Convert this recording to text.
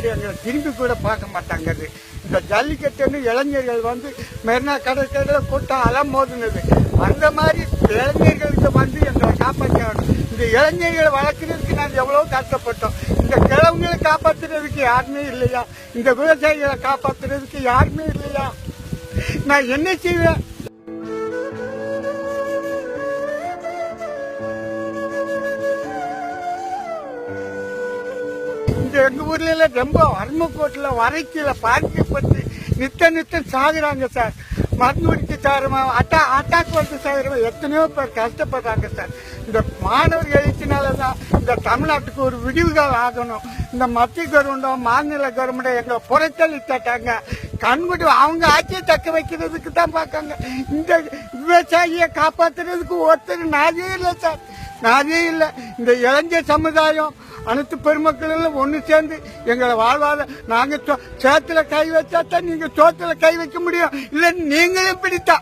வந்து எங்களை திரும்பி கூட பார்க்க மாட்டாங்கிறது இந்த ஜல்லிக்கட்டுன்னு இளைஞர்கள் வந்து மெரினா கடற்கரையில் கூட்டம் அலம் மோதுனது. அந்த மாதிரி இளைஞர்களுக்கு வந்து எங்களை காப்பாற்றணும். இந்த இளைஞர்களை வளர்க்குறதுக்கு நாங்கள் எவ்வளோ கஷ்டப்பட்டோம். இந்த கிழவங்களை காப்பாற்றுறதுக்கு யாருமே இல்லையா? இந்த விவசாயிகளை காப்பாற்றுறதுக்கு யாருமே இல்லையா? நான் என்ன செய்வேன்? எங்கள் எங்க ஊர்ல எல்லாம் ரொம்ப அருமக்கோட்டில் வரைக்கில பாதிக்கப்பட்டு நித்த நித்தம் சாகுறாங்க சார். மருந்து குடிச்சு சாகுறமா அட்டா அட்டாக் வந்து சாகுறமா எத்தனையோ பேர் கஷ்டப்படுறாங்க சார். இந்த மாணவர் எழுச்சினால தான் இந்த தமிழ்நாட்டுக்கு ஒரு விடிவுகள் ஆகணும். இந்த மத்திய கவர்மெண்டம் மாநில கவர்மெண்ட் எங்களை புறத்தள்ளி தட்டாங்க அவங்க ஆட்சியை தக்க வைக்கிறதுக்கு தான் பார்க்காங்க. இந்த விவசாயியை காப்பாத்துறதுக்கு ஒருத்தர் நாதே இல்லை சார். நாதே இல்லை. இந்த இளைஞர் சமுதாயம் அனைத்து பெருமக்களும் ஒன்று சேர்ந்து எங்களை வாழ்வாத நாங்க சோ- சேத்துல கை வச்சா தான் நீங்க சோத்துல கை வைக்க முடியும். இல்ல நீங்களும் பிடித்தா